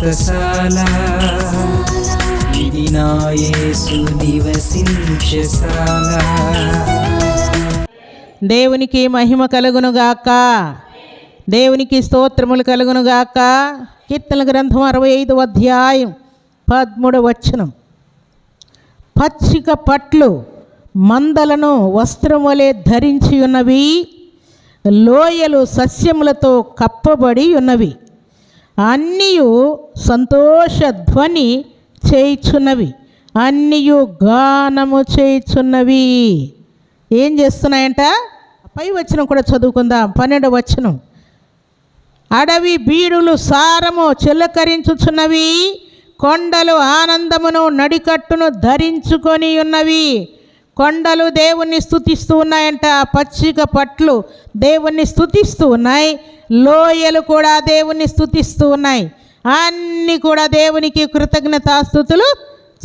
వ్రతశాల ఇది నా నివసించశాల దేవునికి మహిమ కలుగునుగాక దేవునికి స్తోత్రములు కలుగునుగాక కీర్తన గ్రంథం అరవై ఐదు అధ్యాయం పదమూడవ వచనం. పచ్చిక పట్లు మందలను వస్త్రం వలె ధరించి ఉన్నవి లోయలు సస్యములతో కప్పబడి ఉన్నవి. అన్నీయు సంతోష ధ్వని చేయుచున్నవి. అన్నీయు గానము చేయుచున్నవి. ఏం చేస్తున్నాయంట? పై వచనం కూడా చదువుకుందాం. పన్నెండు వచనం. అడవి బీడులు సారము చిలకరించుచున్నవి. కొండలు ఆనందమును నడికట్టును ధరించుకొని ఉన్నవి కొండలు దేవుణ్ణి స్తుతిస్తూ ఉన్నాయంట పచ్చిక పట్లు దేవుణ్ణి స్థుతిస్తూ ఉన్నాయి లోయలు కూడా దేవుణ్ణి స్థుతిస్తూ ఉన్నాయి అన్నీ కూడా దేవునికి కృతజ్ఞతాస్థుతులు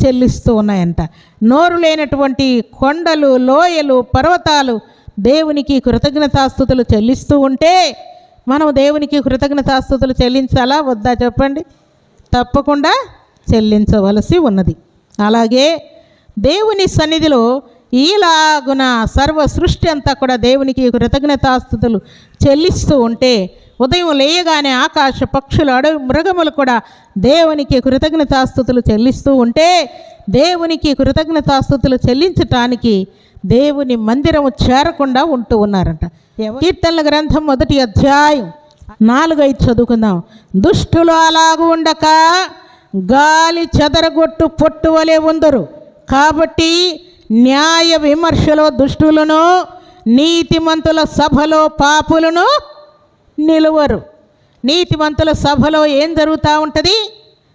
చెల్లిస్తూ ఉన్నాయంట. నోరు లేనటువంటి కొండలు లోయలు పర్వతాలు దేవునికి కృతజ్ఞతాస్థుతులు చెల్లిస్తూ ఉంటే మనం దేవునికి కృతజ్ఞతాస్థుతులు చెల్లించాలా? వద్దా చెప్పండి? తప్పకుండా చెల్లించవలసి ఉన్నది. అలాగే దేవుని సన్నిధిలో ఈలాగున సర్వ సృష్టి అంతా కూడా దేవునికి కృతజ్ఞతాస్థుతులు చెల్లిస్తూ ఉంటే ఉదయం లేయగానే ఆకాశ పక్షులు అడవి మృగములు కూడా దేవునికి కృతజ్ఞతాస్థుతులు చెల్లిస్తూ ఉంటే దేవునికి కృతజ్ఞతాస్థుతులు చెల్లించటానికి దేవుని మందిరము చేరకుండా ఉంటూ ఉన్నారంట. కీర్తనల గ్రంథం మొదటి అధ్యాయం నాలుగైదు చదువుకుందాం. దుష్టులు అలాగూ ఉండక గాలి చెదరగొట్టు పొట్టు వలె ఉందరు. కాబట్టి న్యాయ విమర్శలో దుష్టులను నీతిమంతుల సభలో పాపులను నిలువరు. నీతిమంతుల సభలో ఏం జరుగుతూ ఉంటుంది?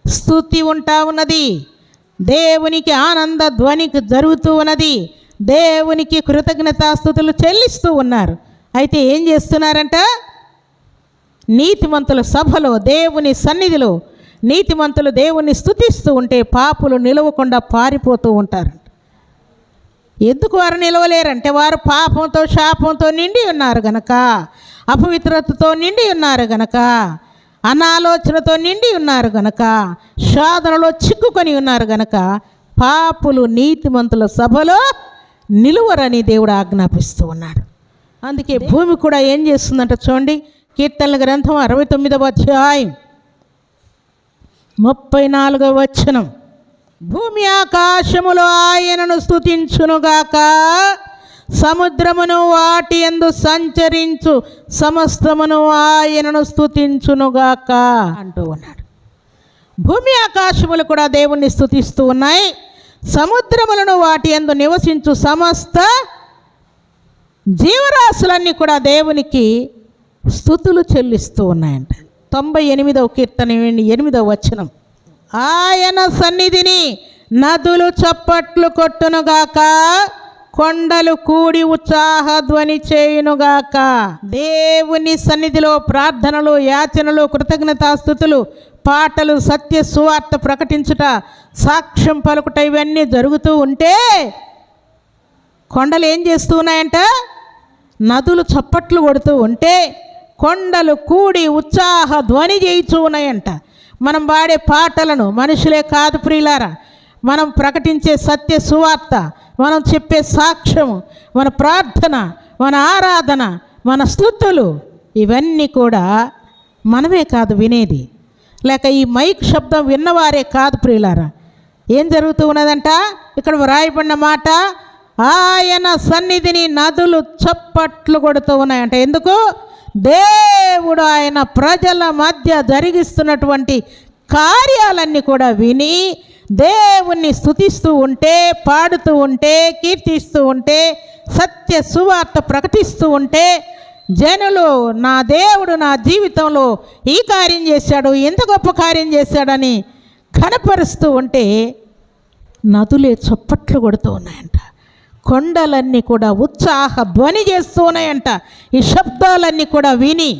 స్థుతి ఉంటా ఉన్నది. దేవునికి ఆనంద ధ్వనికి జరుగుతూ ఉన్నది. దేవునికి కృతజ్ఞతాస్థుతులు చెల్లిస్తూ ఉన్నారు. అయితే ఏం చేస్తున్నారంట? నీతిమంతుల సభలో దేవుని సన్నిధిలో నీతిమంతులు దేవుని స్థుతిస్తూ ఉంటే పాపులు నిలవకుండా పారిపోతూ ఉంటారు. ఎందుకు వారు నిలవలేరంటే వారు పాపంతో శాపంతో నిండి ఉన్నారు గనక అపవిత్రతతో నిండి ఉన్నారు గనక అనాలోచనతో నిండి ఉన్నారు గనక శోధనలో చిక్కుకొని ఉన్నారు గనక పాపులు నీతిమంతుల సభలో నిలువరని దేవుడు ఆజ్ఞాపిస్తూ ఉన్నాడు అందుకే భూమి కూడా ఏం చేస్తుందంట చూడండి కీర్తనల గ్రంథం అరవై తొమ్మిదవ అధ్యాయం ముప్పై నాలుగవ వచనం. భూమి ఆకాశములు ఆయనను స్థుతించునుగాక సముద్రమును వాటి ఎందు సంచరించు సమస్తమును ఆయనను స్థుతించునుగాక అంటూ ఉన్నాడు. భూమి ఆకాశములు కూడా దేవుణ్ణి స్థుతిస్తూ ఉన్నాయి. సముద్రములను వాటి ఎందు నివసించు సమస్త జీవరాశులన్నీ కూడా దేవునికి స్థుతులు చెల్లిస్తూ ఉన్నాయంట. తొంభై ఎనిమిదవ కీర్తన ఎనిమిదవ వచనం. ఆయన సన్నిధిని నదులు చప్పట్లు కొట్టునుగాక కొండలు కూడి ఉత్సాహ ధ్వని చేయునుగాక. దేవుని సన్నిధిలో ప్రార్థనలు యాచనలు కృతజ్ఞతాస్థుతులు పాటలు సత్య సువార్త ప్రకటించుట సాక్ష్యం పలుకుట ఇవన్నీ జరుగుతూ ఉంటే కొండలు ఏం చేస్తూ ఉన్నాయంట? నదులు చప్పట్లు కొడుతూ ఉంటే కొండలు కూడి ఉత్సాహ ధ్వని చేయిచూ ఉన్నాయంట. మనం పాడే పాటలను మనుషులే కాదు ప్రియులారా. మనం ప్రకటించే సత్య సువార్త మనం చెప్పే సాక్ష్యము మన ప్రార్థన మన ఆరాధన మన స్థుతులు ఇవన్నీ కూడా మనమే కాదు వినేది. లేక ఈ మైక్ శబ్దం విన్నవారే కాదు ప్రియులారా. ఏం జరుగుతూ ఉన్నదంట? ఇక్కడ వ్రాయబడిన మాట ఆయన సన్నిధిని నదులు చప్పట్లు కొడుతూ ఉన్నాయంట. ఎందుకు? దేవుడు ఆయన ప్రజల మధ్య జరిగిస్తున్నటువంటి కార్యాలన్నీ కూడా విని దేవుణ్ణి స్తుతిస్తూ ఉంటే పాడుతూ ఉంటే కీర్తిస్తూ ఉంటే సత్య సువార్త ప్రకటిస్తూ ఉంటే జనులు నా దేవుడు నా జీవితంలో ఈ కార్యం చేశాడు ఎంత గొప్ప కార్యం చేశాడని కనపరుస్తూ ఉంటే నదులే చప్పట్లు కొడుతూ ఉన్నాయంట. కొండలన్నీ కూడా ఉత్సాహ ధ్వని చేస్తున్నాయంట. ఈ శబ్దాలన్నీ కూడా విని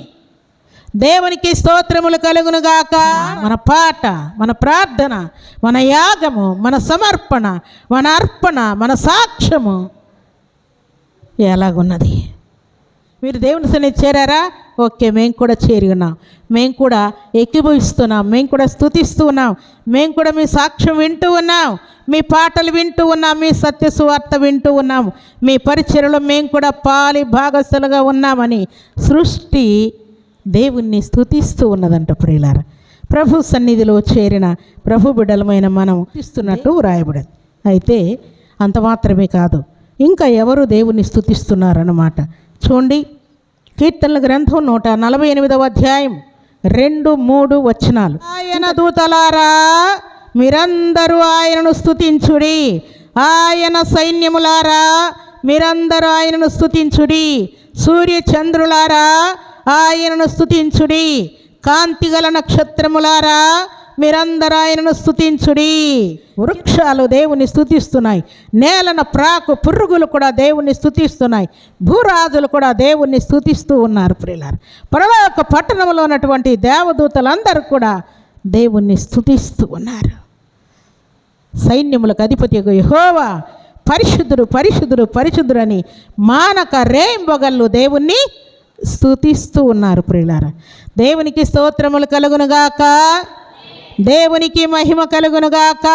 దేవునికి స్తోత్రములు కలుగునుగాక. మన పాట మన ప్రార్థన మన యాగము మన సమర్పణ మన అర్పణ మన సాక్ష్యము ఎలాగున్నది? మీరు దేవుని సన్ని చేరారా? ఓకే మేము కూడా చేరి ఉన్నాం. మేము కూడా ఎక్కిభవిస్తున్నాం మేము కూడా స్థుతిస్తూ ఉన్నాం మేము కూడా మీ సాక్ష్యం వింటూ ఉన్నాం. మీ పాటలు వింటూ ఉన్నాం మీ సత్య సువార్త వింటూ ఉన్నాం మీ పరిచయలో మేము కూడా పాలి భాగస్థలుగా ఉన్నామని సృష్టి దేవుణ్ణి స్థుతిస్తూ ఉన్నదంట ప్రియులారా. ప్రభు సన్నిధిలో చేరిన ప్రభు బిడ్డలమైన మనం ఇస్తున్నట్టు వ్రాయబడదు. అయితే అంత మాత్రమే కాదు ఇంకా ఎవరు దేవుణ్ణి స్థుతిస్తున్నారన్నమాట చూడండి కీర్తనల గ్రంథం నూట నలభై ఎనిమిదవ అధ్యాయం రెండు మూడు వచనాలు. ఆయన దూతలారా మీరందరూ ఆయనను స్థుతించుడి ఆయన సైన్యములారా మీరందరూ ఆయనను స్థుతించుడి సూర్య చంద్రులారా ఆయనను స్థుతించుడి కాంతిగల నక్షత్రములారా మీరందరూ ఆయనను స్థుతించుడి వృక్షాలు దేవుని స్థుతిస్తున్నాయి నేలన ప్రాకు పురుగులు కూడా దేవుణ్ణి స్థుతిస్తున్నాయి భూరాజులు కూడా దేవుణ్ణి స్థుతిస్తూ ఉన్నారు ప్రియులారు. పరలోక పట్టణంలో ఉన్నటువంటి దేవదూతలందరూ కూడా దేవుణ్ణి స్థుతిస్తూ ఉన్నారు. సైన్యములకు అధిపతి యహోవా పరిశుద్ధుడు పరిశుద్ధుడు పరిశుద్ధుడు అని మానక రేంబొగళ్ళు దేవుణ్ణి స్థుతిస్తూ ఉన్నారు ప్రియులారా. దేవునికి స్తోత్రములు కలుగునుగాక. దేవునికి మహిమ కలుగునుగాక.